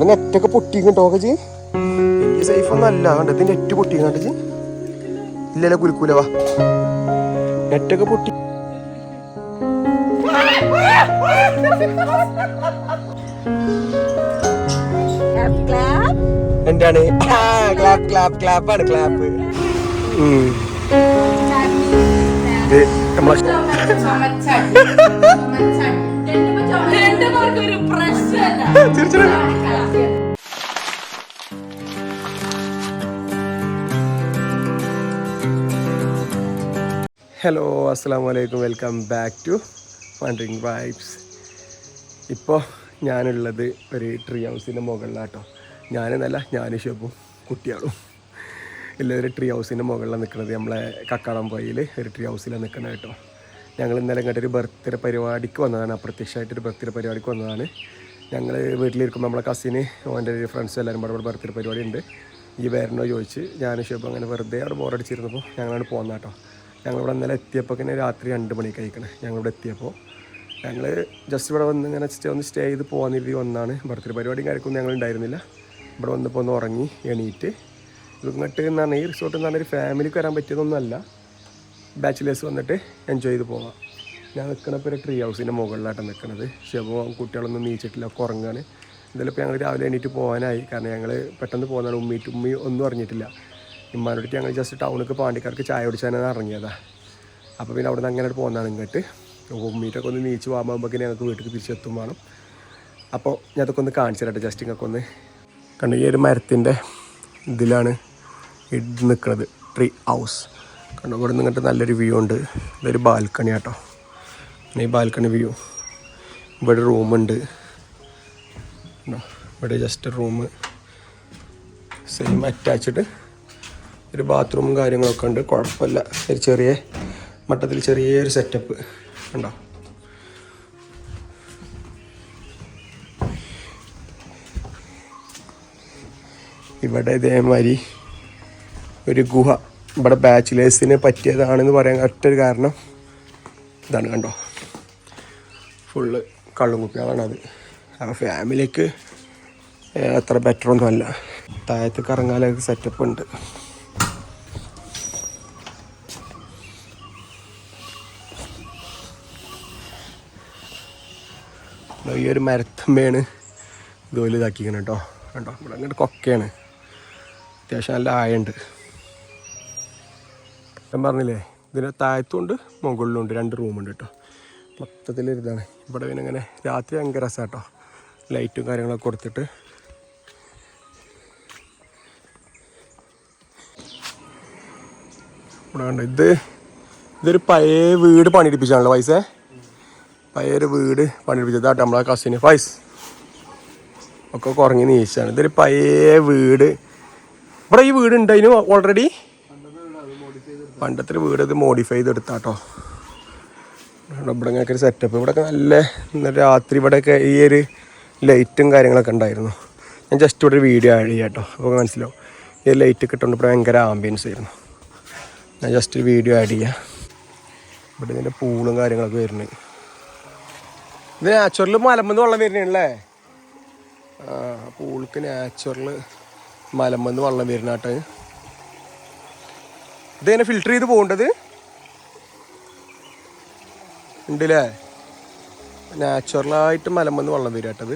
ഇവിടെ നെറ്റൊക്കെ പൊട്ടിക്കണ്ടോ കജി എനിക്ക് സേഫ് ഒന്നും അല്ല. കണ്ടോ? ഇത് നെറ്റ് പൊട്ടിക്കണ്ട ജി ഇല്ലല്ലോ കുലുക്കൂല. വാ. നെറ്റൊക്കെ പൊട്ടി. എന്താണ്? ക്ലാപ്പ് ക്ലാപ്പ് ക്ലാപ്പാണ് ക്ലാപ്പ് ഇത് നമ്മളെ ഹലോ അസ്സാം വലൈക്കും welcome back to wandering vibes ഇപ്പോൾ ഞാനുള്ളത് ഒരു ട്രീ ഹൗസിന്റെ മുകളിലാട്ടോ. ഞാനെന്നല്ല ഞാനും ഷെബും കുട്ടികളും. ഇല്ല ഒരു ട്രീ ഹൗസിന്റെ മുകളിലാണ് നിൽക്കുന്നത് നമ്മളെ കക്കാടംപോയിൽ ഒരു ട്രീ ഹൗസിലാണ് നിൽക്കുന്നത് കേട്ടോ. ഞങ്ങൾ ഇന്നലെ ഇങ്ങോട്ടൊരു ബർത്ത്ഡേ പരിപാടിക്ക് വന്നതാണ്. അപ്രത്യക്ഷമായിട്ടൊരു ബർത്ത്ഡേ പരിപാടിക്ക് വന്നതാണ്. ഞങ്ങൾ വീട്ടിലിരിക്കുമ്പോൾ നമ്മളെ കസിന് ഓന്റെ ഒരു ഫ്രണ്ട്സ് എല്ലാവരും ഇവിടെ ബർത്ത്ഡേ പരിപാടി ഉണ്ട് ഈ വരണോ ചോദിച്ച് ഞാൻ ഷേപ്പ് അങ്ങനെ വെറുതെ അവിടെ ബോറടിച്ചിരുന്നപ്പോൾ ഞങ്ങളാണ് പോകുന്ന കേട്ടോ ഞങ്ങളിവിടെ ഇന്നലെ എത്തിയപ്പോൾ തന്നെ രാത്രി രണ്ട് മണി കഴിക്കണേ ഞങ്ങളിവിടെ എത്തിയപ്പോൾ ഞങ്ങൾ ജസ്റ്റ് ഇവിടെ വന്ന് ഇങ്ങനെ സ്റ്റേ ഒന്ന് സ്റ്റേ ചെയ്ത് പോകാൻ രീതി ഒന്നാണ് ബർത്ത്ഡേ പരിപാടിയും കാര്യമൊന്നും ഞങ്ങൾ ഉണ്ടായിരുന്നില്ല ഇവിടെ വന്നപ്പോൾ ഒന്ന് ഉറങ്ങി എണീറ്റ്. ഇങ്ങോട്ട് എന്ന് ഈ റിസോർട്ട് എന്ന് പറഞ്ഞാൽ ഒരു ഫാമിലിക്ക് വരാൻ പറ്റിയതൊന്നുമല്ല. ബാച്ചിലേഴ്സ് വന്നിട്ട് എൻജോയ് ചെയ്ത് പോവാം. ഞാൻ നിൽക്കണപ്പോൾ ഒരു ട്രീ ഹൗസിന്റെ മുകളിലായിട്ട് നിൽക്കുന്നത് ശവവും കുട്ടികളൊന്നും നീച്ചിട്ടില്ല കുറങ്ങാണ് എന്തായാലും ഇപ്പോൾ ഞങ്ങൾ രാവിലെ എണീറ്റ് പോകാനായി. കാരണം ഞങ്ങൾ പെട്ടെന്ന് പോകുന്നതാണ്. ഉമ്മീറ്റ് ഉമ്മി ഒന്നും അറിഞ്ഞിട്ടില്ല. ഇമ്മാനോട് ഞങ്ങൾ ജസ്റ്റ് ടൗണിലേക്ക് പാണ്ടിക്കാർക്ക് ചായ കുടിച്ചാനാണ് ഇറങ്ങിയതാ. അപ്പോൾ പിന്നെ അവിടെ നിന്ന് അങ്ങനെ പോകുന്നതാണ് ഇങ്ങോട്ട്. ഉമ്മീറ്റൊക്കെ ഒന്ന് നീച്ച് പോകുമ്പോൾ ഞങ്ങൾക്ക് വീട്ടിൽ തിരിച്ചെത്തും വേണം. അപ്പോൾ ഞാൻ അതൊക്കെ ഒന്ന് കാണിച്ചു തരട്ടെ ജസ്റ്റ് ഇങ്ങൊക്കെ ഒന്ന്. കണ്ടു ഈ ഒരു മരത്തിന്റെ ഇതിലാണ് ഇത് നിൽക്കുന്നത് ട്രീ ഹൗസ് കണ്ടു ഇവിടെ നിന്ന് ഇങ്ങോട്ട് നല്ലൊരു വ്യൂ ഉണ്ട്. ഇതൊരു ബാൽക്കണി പിന്നെ ഈ ബാൽക്കണി വ്യൂ. ഇവിടെ റൂമുണ്ട്. ഇവിടെ ജസ്റ്റ് റൂം സെയിം അറ്റാച്ച്ഡ് ഒരു ബാത്റൂമും കാര്യങ്ങളൊക്കെ ഉണ്ട്. കുഴപ്പമില്ല. ഒരു ചെറിയ മട്ടത്തിൽ ചെറിയൊരു സെറ്റപ്പ് ഉണ്ടോ ഇവിടെ ഇതേമാതിരി ഒരു ഗുഹ. ഇവിടെ ബാച്ചിലേഴ്സിന് പറ്റിയതാണെന്ന് പറയാൻ ഒറ്റൊരു കാരണം ഇതാണ് കണ്ടോ? ഫുള്ള് കള്ളും കുപ്പികളാണത് ആ ഫാമിലിക്ക് അത്ര ബെറ്റർ ഒന്നുമല്ല താഴത്ത് കറങ്ങാനൊക്കെ സെറ്റപ്പ് ഉണ്ട്. ഈ ഒരു മരത്തമ്മയാണ് ഇതുപോലെ ഇതാക്കിക്കണം കേട്ടോ. കണ്ടോ? ഇവിടെ അങ്ങോട്ട് കൊക്കയാണ്. അത്യാവശ്യം നല്ല ആയുണ്ട്. ഞാൻ പറഞ്ഞില്ലേ ഇതിന്റെ താഴത്തും ഉണ്ട് മുകളിലും ഉണ്ട് രണ്ട് റൂമുണ്ട് കേട്ടോ. മൊത്തത്തിൽ ഇരുന്നാണ് ഇവിടെ പിന്നെ ഇങ്ങനെ രാത്രി ഭയങ്കര രസമാണ് കേട്ടോ ലൈറ്റും കാര്യങ്ങളൊക്കെ കൊടുത്തിട്ട്. ഇവിടെ കണ്ടോ ഇത് ഇതൊരു പഴയ വീട് പണിയെടുപ്പിച്ചാണല്ലോ പൈസ പഴയ ഒരു വീട് പണിയെടുപ്പിച്ചത്. കേട്ടോ നമ്മളെ കസിന് പൈസ ഒക്കെ കുറഞ്ഞ് നീശാണ്. ഇതൊരു പഴയ വീട്. ഇവിടെ ഈ വീട് ഉണ്ടായിരുന്നു ഓൾറെഡി പണ്ടത്തെ വീട് ഇത് മോഡിഫൈ ചെയ്തെടുത്താട്ടോ. ഇവിടെ ഒരു സെറ്റപ്പ് ഇവിടെയൊക്കെ നല്ല ഇന്നലെ രാത്രി ഇവിടെയൊക്കെ ഈ ഒരു ലൈറ്റും കാര്യങ്ങളൊക്കെ ഉണ്ടായിരുന്നു. ഞാൻ ജസ്റ്റ് ഇവിടെ ഒരു വീഡിയോ ആഡ് ചെയ്യാം കേട്ടോ അപ്പോൾ മനസ്സിലാവും. ഈ ലൈറ്റ് കിട്ടുകൊണ്ട് ഇവിടെ ഭയങ്കര ആംബിയൻസ് ആയിരുന്നു. ഞാൻ ജസ്റ്റ് ഒരു വീഡിയോ ആഡ് ചെയ്യാം. ഇവിടെ ഇതിന്റെ പൂളും കാര്യങ്ങളൊക്കെ വരുന്നത് ഇത് നാച്ചുറൽ മലമ്പന്ന് വെള്ളം വരുന്നല്ലേ ആ പൂൾക്ക് നാച്ചുറൽ മലമ്പന്ന് വെള്ളം വരുന്നാട്ട് ഇതെങ്ങനെ ഫിൽറ്റർ ചെയ്ത് പോകേണ്ടത്? ഉണ്ടല്ലേ? നാച്ചുറലായിട്ട് മലമ്പന്ന് വെള്ളം തരും കേട്ടത്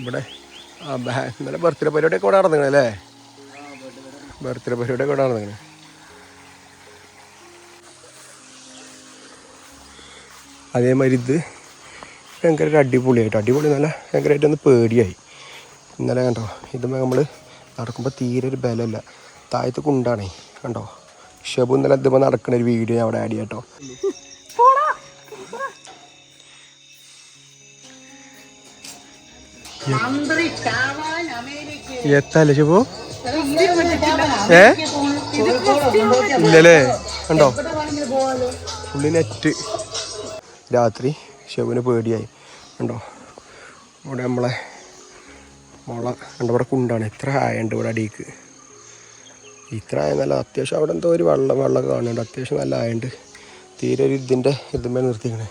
ഇവിടെ ആ ഇന്നലെ ബർത്ത്ഡേ പരിപാടിയൊക്കെ ഇവിടെ അല്ലേ? ബർത്ത്ഡേ പരിപാടിയൊക്കെ ഇവിടെ നടന്നിങ്ങനെ. അതേമാതിരി ഇത് ഭയങ്കര ഒരു അടിപൊളിയായിട്ട്. അടിപൊളി നല്ല ഭയങ്കരമായിട്ട് ഒന്ന് പേടിയായി. ഇന്നലെ കണ്ടോ ഇത് നമ്മൾ നടക്കുമ്പോൾ തീരെ ഒരു ബലമല്ല. താഴത്ത് കുണ്ടാണേ കണ്ടോ? ഷബു ഇന്നലെ ഇതുമ്പോൾ നടക്കുന്ന ഒരു വീഡിയോ ഞാൻ അവിടെ ആഡ് ചെയ്യാം കേട്ടോ എത്തല്ലേ ഷബു? ഏ? ഇല്ലല്ലേ? കണ്ടോ? ഫുള്ളി നെറ്റ് രാത്രി ഷെബിന് പേടിയായി. കണ്ടോ? ഇവിടെ നമ്മളെ മുള കണ്ടോ? ഇവിടെ കുണ്ടാണ്. എത്ര ആയുണ്ട് ഇവിടെ അടിക്ക് ഇത്ര ആയെന്നല്ല നല്ല അത്യാവശ്യം അവിടെ എന്തോ ഒരു വെള്ളം വെള്ളമൊക്കെ കാണുന്നുണ്ട്. അത്യാവശ്യം നല്ല ആയുണ്ട് തീരെ ഒരു ഇതിന്റെ ഇതുമേ നിർത്തിക്കണേ.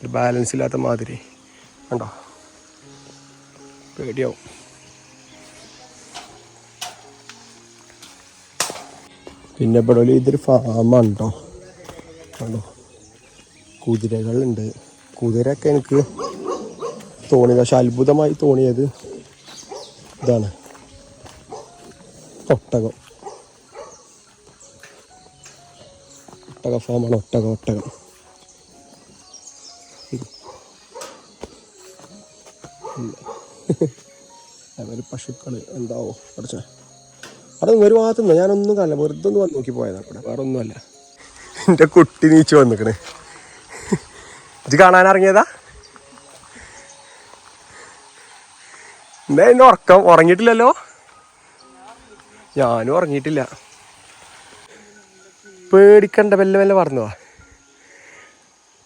ഒരു ബാലൻസ് ഇല്ലാത്ത മാതിരി. കണ്ടോ? പേടിയാവും. പിന്നെ ഇവിടെ ഇതൊരു ഫാമാണ് കേട്ടോ കണ്ടോ? കുതിരകളുണ്ട്. കുതിരയൊക്കെ എനിക്ക് തോന്നിയത്. പക്ഷെ അത്ഭുതമായി തോന്നിയത് ഇതാണ്. ഒട്ടകം. ഒട്ടക ഫാമാണ് ഒട്ടകം ഒട്ടകം. അവർ പശുക്കൾ എന്താവോ കുറച്ച് അവിടെ ഒരു ഭാഗത്തുനിന്ന് ഞാനൊന്നും കല്ല വെറുതെ ഒന്ന് വന്ന് നോക്കി പോയതാണ് അവിടെ. വേറെ ഒന്നുമല്ല എന്റെ കുട്ടി നീച്ച് വന്നിക്കണ്. ഇത് കാണാൻ ഇറങ്ങിയതാ? എന്താ ഉറക്കം? ഉറങ്ങിയിട്ടില്ലല്ലോ? ഞാനും ഉറങ്ങിയിട്ടില്ല. പേടിക്കണ്ട മെല്ലെ മെല്ലെ പറഞ്ഞതാ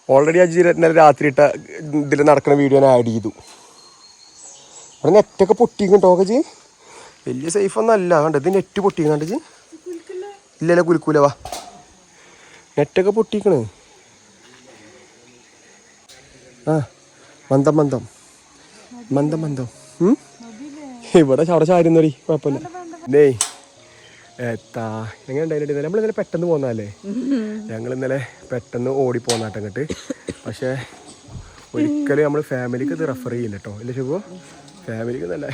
ഓൾറെഡി അജി ഇന്നലെ രാത്രി ഇട്ട ഇതിൽ നടക്കുന്ന വീഡിയോ ഞാൻ ആഡ് ചെയ്തു. അവിടെ നെറ്റൊക്കെ പൊട്ടിക്കും കേട്ടോ ജി വലിയ സേഫ് ഒന്നും അല്ല. കണ്ടത് നെറ്റ് പൊട്ടിക്കും ജി ഇല്ലല്ലോ കുലുക്കൂല വാ. നെറ്റൊക്കെ പൊട്ടിക്കണ്. ആ മന്ദം മന്ദം. മന്ദം മന്ദം? ഇവിടെ അവിടെ ചാരുന്നൊരി കുഴപ്പമില്ല. ദേ എത്താ എങ്ങനെ ഉണ്ടായിരുന്നു നമ്മൾ ഇന്നലെ പെട്ടെന്ന് പോന്നല്ലേ ഞങ്ങൾ ഇന്നലെ പെട്ടെന്ന് ഓടി പോന്നാട്ടെ അങ്ങോട്ട് പക്ഷേ ഒരിക്കലും നമ്മൾ ഫാമിലിക്ക് ഇത് റെഫർ ചെയ്യില്ല കേട്ടോ ഇല്ല ശുഭോ ഫാമിലിക്ക് നല്ല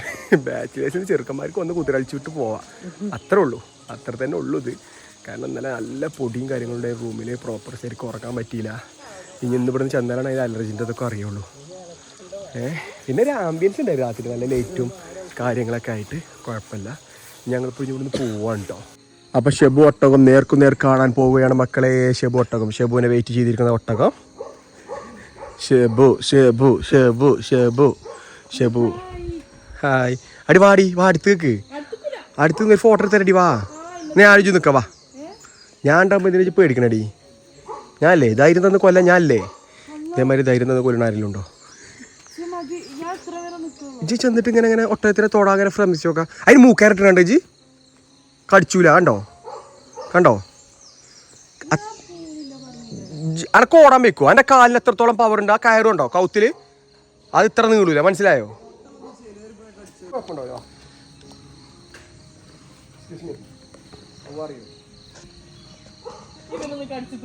ബാച്ചിലേഴ്സിന് ചെറുക്കന്മാർക്ക് ഒന്ന് കുതിരളിച്ചു വിട്ട് പോവാം. അത്രേ ഉള്ളൂ. അത്ര തന്നെ ഉള്ളൂ ഇത്. കാരണം ഇന്നലെ നല്ല പൊടിയും കാര്യങ്ങളുടെ റൂമിൽ പ്രോപ്പർ ശരിക്കും ഉറക്കാൻ പറ്റിയില്ല. ഇനി ഇന്ന് ഇവിടുന്ന് ചെന്നാലാണ് അതിൽ അലർജിന്റെ അതൊക്കെ അറിയുള്ളൂ. ഏഹ് പിന്നെ ഒരു ആംബിയൻസ് ഉണ്ടായിരുന്നു രാത്രി നല്ല ലൈറ്റും കാര്യങ്ങളൊക്കെ ആയിട്ട്. കുഴപ്പമില്ല. ഞങ്ങളിപ്പോൾ ഇനി ഇവിടുന്ന് പോവാണ് കേട്ടോ അപ്പോൾ ഷെബു ഒട്ടകം നേർക്കു നേർ കാണാൻ പോവുകയാണ് മക്കളെ. ഷെബു ഒട്ടകം. ഷെബുവിനെ വെയിറ്റ് ചെയ്തിരിക്കുന്ന ഒട്ടകം. ഷെബു ഷെബു ഷെബു ഷെബു ഷെബു. ഹായ്. അടി വാടി വാ അടുത്തേക്ക് അടുത്ത് നിന്ന് ഫോട്ടോ എടുത്തരടി വാ. നീ ആലോചിച്ച് നിൽക്കാം വാ. ഞാൻ ഉണ്ടാകുമ്പോൾ ഇതിനെ പേടിക്കണടി. ഞാനല്ലേ? ധൈര്യം തന്ന് കൊല്ലാൻ ഞാനല്ലേ? ഇതേമാതിരി ധൈര്യം തന്ന് കൊല്ലണ ആരെങ്കിലും ഉണ്ടോ ജി ചെന്നിട്ട് ഇങ്ങനെ ഇങ്ങനെ ഒട്ടകത്തിനെ തൊടാൻ അങ്ങനെ ശ്രമിച്ചു നോക്കാം. അതിന് മൂക്കാരട്ട് കണ്ടോ ജി കടിച്ചൂല കണ്ടോ? കണ്ടോ? അനക്ക് ഓടാൻ വെക്കുവോ എന്റെ കാലിന് എത്രത്തോളം പവർ ഉണ്ട്? ആ കയറും ഉണ്ടോ? കൗത്തിൽ? അത് ഇത്ര നീളൂല? മനസ്സിലായോ? കുഴപ്പമുണ്ടോ? അറിയോ കടിച്ചു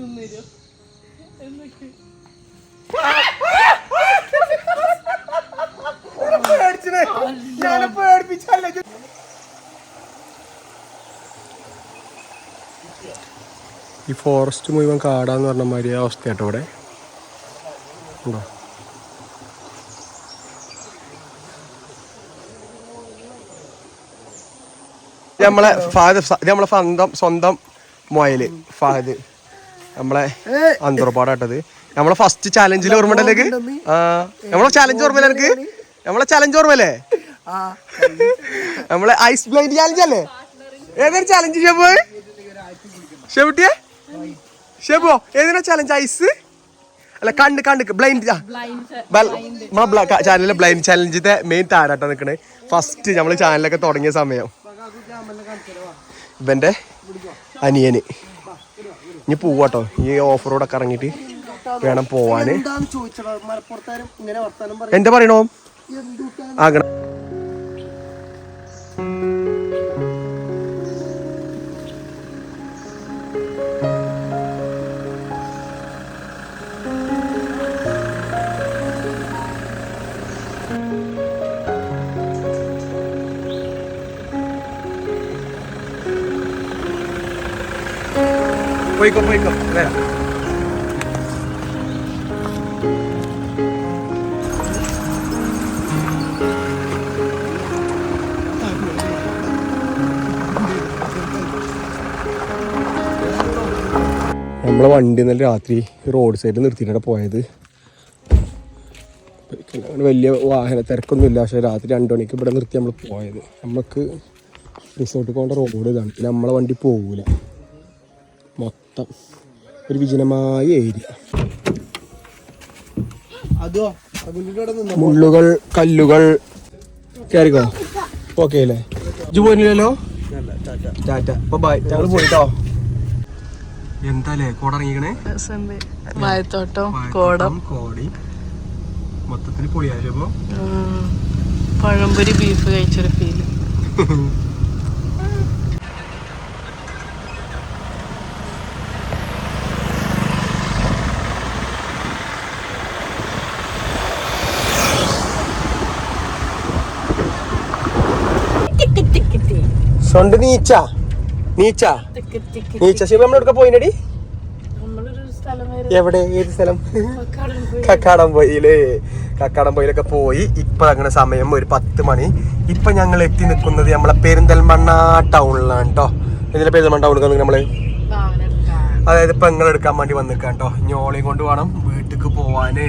ഈ ഫോറസ്റ്റ് മുഴുവൻ കാടാന്ന് പറഞ്ഞ മാതിരി അവസ്ഥ കേട്ടോ ഇവിടെ. ഉണ്ടോ? നമ്മളെ ഫാദ് നമ്മളെ സ്വന്തം സ്വന്തം മൊയൽ ഫാദ് നമ്മളെ അന്തർപാടാട്ടത്. നമ്മളെ ഫസ്റ്റ് ചാലഞ്ചിൽ ഓർമ്മ ഉണ്ടല്ലേ നമ്മളെ ചാലഞ്ച് ഓർമ്മയില്ല എനിക്ക് നമ്മളെ ചാലഞ്ച് ഓർമ്മല്ലേ നമ്മളെ ഐസ് ബ്ലൈൻഡ് ചാലഞ്ച് അല്ലേ? ഏതൊരു ചാലഞ്ച് ഷെബു? ഷെബുട്ടിയെ? ഷെബോ ഏതിനാ ചാലഞ്ച് ഐസ് അല്ല കണ്ട് കണ്ട് ബ്ലൈൻഡ് നമ്മളെ ചാനലിലെ ബ്ലൈൻഡ് ചാലഞ്ചിന്റെ മെയിൻ താരാട്ടാ നിക്കണേ. ഫസ്റ്റ് നമ്മൾ ചാനലൊക്കെ തുടങ്ങിയ സമയം. ഇവന്റെ അനിയന്. ഇനി പോവാട്ടോ. ഈ ഓഫ് റോഡൊക്കെ ഇറങ്ങിയിട്ട് വേണം പോവാന്. എന്റെ പറയണോ? ആകണം. പോയിക്കോ പോയിക്കോ. വരാം നമ്മളെ വണ്ടി ഇന്നലെ രാത്രി റോഡ് സൈഡിൽ നിർത്തിയിട്ടാണ് പോയത്. വലിയ വാഹന തിരക്കൊന്നുമില്ല. പക്ഷേ രാത്രി രണ്ട് മണിക്ക് ഇവിടെ നിർത്തി നമ്മൾ പോയത്. നമുക്ക് റിസോർട്ട് പോകേണ്ട റോഡ് ഇതാണ്. നമ്മളെ വണ്ടി പോകൂല മൊത്തം. ഒരു വിജനമായ ഏരിയ. മുള്ളുകൾ കല്ലുകൾ. കയറിക്കോ ഓക്കെ അല്ലേ? ഇജ് പോയില്ലല്ലോ ടാറ്റ. അപ്പൊ ബൈ ഞങ്ങൾ പോയിട്ടോ? എന്താല്ലേ കോട ഇറങ്ങിക്കണേ? വായത്തോട്ടം കോടം. കോടി. മൊത്തത്തിൽ പൊളിയാലോ. പഴംപൊരി ബീഫ് കഴിച്ചൊരു ഫീൽ സ്വണ്ട് നീച്ച നീച്ച. നീച്ച ശിവ നമ്മളെടുക്ക പോയിനടി? എവിടെ? ഏത് സ്ഥലം? കക്കാടം പോയി. കക്കാടം പോയിൽ കക്കാടം പോയിലൊക്കെ പോയി. ഇപ്പൊ അങ്ങനെ സമയം ഒരു പത്ത് മണി. ഇപ്പൊ ഞങ്ങൾ എത്തി നിൽക്കുന്നത് നമ്മളെ പെരിന്തൽമണ്ണ ടൗണിലാണ് കേട്ടോ ഇതിലെ പെരിന്തൽമണ്ണ ടൗണിൽ നമ്മൾ? അതായത് ഇപ്പൊ നിങ്ങൾ എടുക്കാൻ വേണ്ടി വന്നിക്കാം കേട്ടോ ഞോളയും കൊണ്ട് വേണം വീട്ടിക്ക് പോവാന്.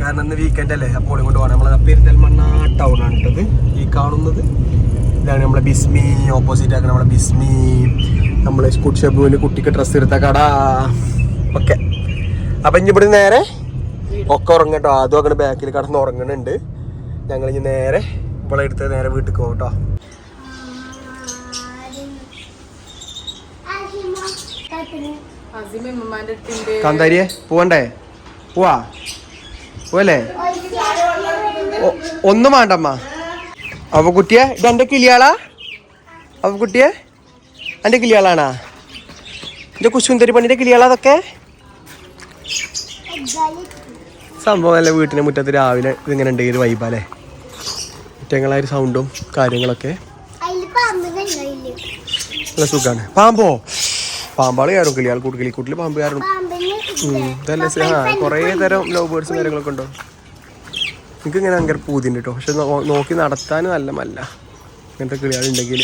കാരണം ഇന്ന് വീക്കെൻഡ് അല്ലേ. അപ്പോൾ കൊണ്ട് പോകണം നമ്മളെ പെരിന്തൽമണ്ണ ടൗൺ ആണ് കേട്ടത് ഈ കാണുന്നത് ഇതാണ് നമ്മളെ ബിസ്മി ഓപ്പോസിറ്റ് ആക്കണ നമ്മളെ ബിസ്മി നമ്മളെ സ്കൂട്ട് ഷെബുവിന് കുട്ടിക്ക് ഡ്രസ്സ് എടുത്ത കട ഓക്കെ അപ്പൊ ഇനി ഇവിടെ നേരെ ഒക്കെ ഉറങ്ങട്ടോ. അതും അങ്ങനെ ബാക്കിൽ കടന്ന് ഉറങ്ങണുണ്ട്. ഞങ്ങൾ ഇനി നേരെ ഇവിടെ എടുത്ത് നേരെ വീട്ടിൽ പോകും കേട്ടോ കാന്താരിയെ പോവണ്ടേ? പോവാ? പോവല്ലേ? ഒന്നും വേണ്ടമ്മ. അപ്പൊ കുട്ടിയെ ഇത് എന്റെ കിളിയാളാ? അപ്പൊ കുട്ടിയെ എന്റെ കിളിയാളാണാ? എന്റെ കുശുന്തരി പണിന്റെ കിളിയാളാ അതൊക്കെ? സംഭവം അല്ല വീട്ടിന്റെ മുറ്റത്ത് രാവിലെ ഇതിങ്ങനെ ഉണ്ടെങ്കിൽ ഒരു വൈബാലേ കുറ്റങ്ങളായ ഒരു സൗണ്ടും കാര്യങ്ങളൊക്കെ. നല്ല സുഖാണ്. പാമ്പോ? പാമ്പാൾ കയറും കിളിയാൾ കൂട്ട് കിളിക്കൂട്ടിൽ പാമ്പ് കയറും. ഇതല്ല കുറേ തരം ലവ് ബേർഡ്സും കാര്യങ്ങളൊക്കെ ഉണ്ടോ? എനിക്ക് ഇങ്ങനെ ഭയങ്കര പൂതിണ്ട് കേട്ടോ പക്ഷെ നോക്കി നടത്താൻ നല്ല മല്ല. ഇങ്ങനത്തെ കിളികളുണ്ടെങ്കിൽ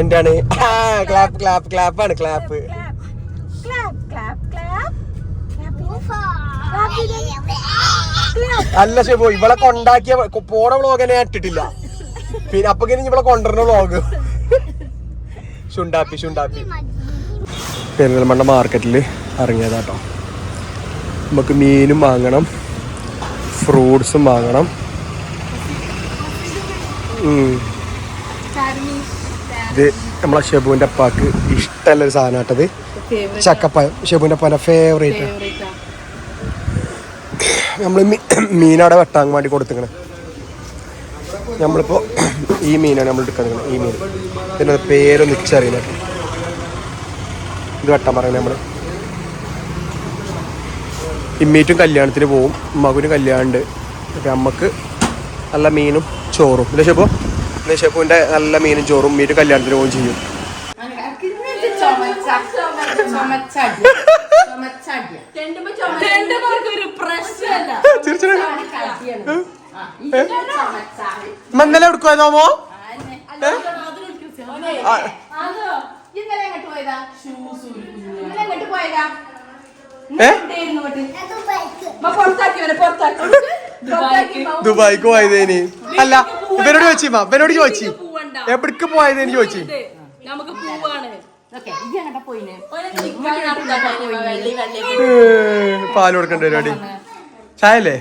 എന്താണ്? ക്ലാപ്പ് ക്ലാപ്പ് ക്ലാപ്പാണ് ക്ലാപ്പ് അല്ല ഷെബു ഇവളെ കൊണ്ടാക്കിയ പോണ വ്ളോഗ് തന്നെ ഇട്ടിട്ടില്ല. പിന്നെ അപ്പൊ ഇവളെ കൊണ്ടുവരണ വ്ളോഗ് ശുണ്ടാപ്പി ഷുണ്ടാപ്പി പെരിന്തൽമണ്ണ മാർക്കറ്റിൽ ഇറങ്ങിയതാട്ടോ. നമുക്ക് മീനും വാങ്ങണം ഫ്രൂട്ട്സും വാങ്ങണം. ഇത് നമ്മളെ ഷെബുവിന്റെ അപ്പാക്ക് ഇഷ്ടമുള്ള ഒരു സാധനം കേട്ടത് ചക്കപ്പഴം. ഷെബുവിന്റെ അപ്പന്റെ ഫേവറേറ്റ് നമ്മൾ മീനവിടെ വെട്ടാൻ വേണ്ടി കൊടുത്തിക്കണേ. നമ്മളിപ്പോൾ ഈ മീനാണ് നമ്മൾ എടുക്കുന്നത് ഈ മീൻ. ഇതിന്റെ പേരൊന്നും നിച്ചറിയില്ല ഇത് വെട്ടാൻ പറയുന്നത് നമ്മൾ ഇമ്മീറ്റും കല്യാണത്തിന് പോവും മകനും കല്യാണമുണ്ട് അപ്പം അമ്മയ്ക്ക് നല്ല മീനും ചോറും. ഇല്ല ഷെപ്പോ ഇല്ല ഷെപ്പുവിന്റെ നല്ല മീനും ചോറും മീറ്റും കല്യാണത്തിന് പോവുകയും ചെയ്യും. ഏ? ദുബായിക്ക്. പോയതേനി. അല്ല ഇവരോട് ചോദിച്ചു ഇവരോട് ചോദിച്ചു. എവിടേക്ക് പോയതേനി ചോദിച്ചു. നമുക്ക് പോവാണ്. പാൽ കൊടുക്കണ്ട പരിപാടി. ചായ അല്ലേ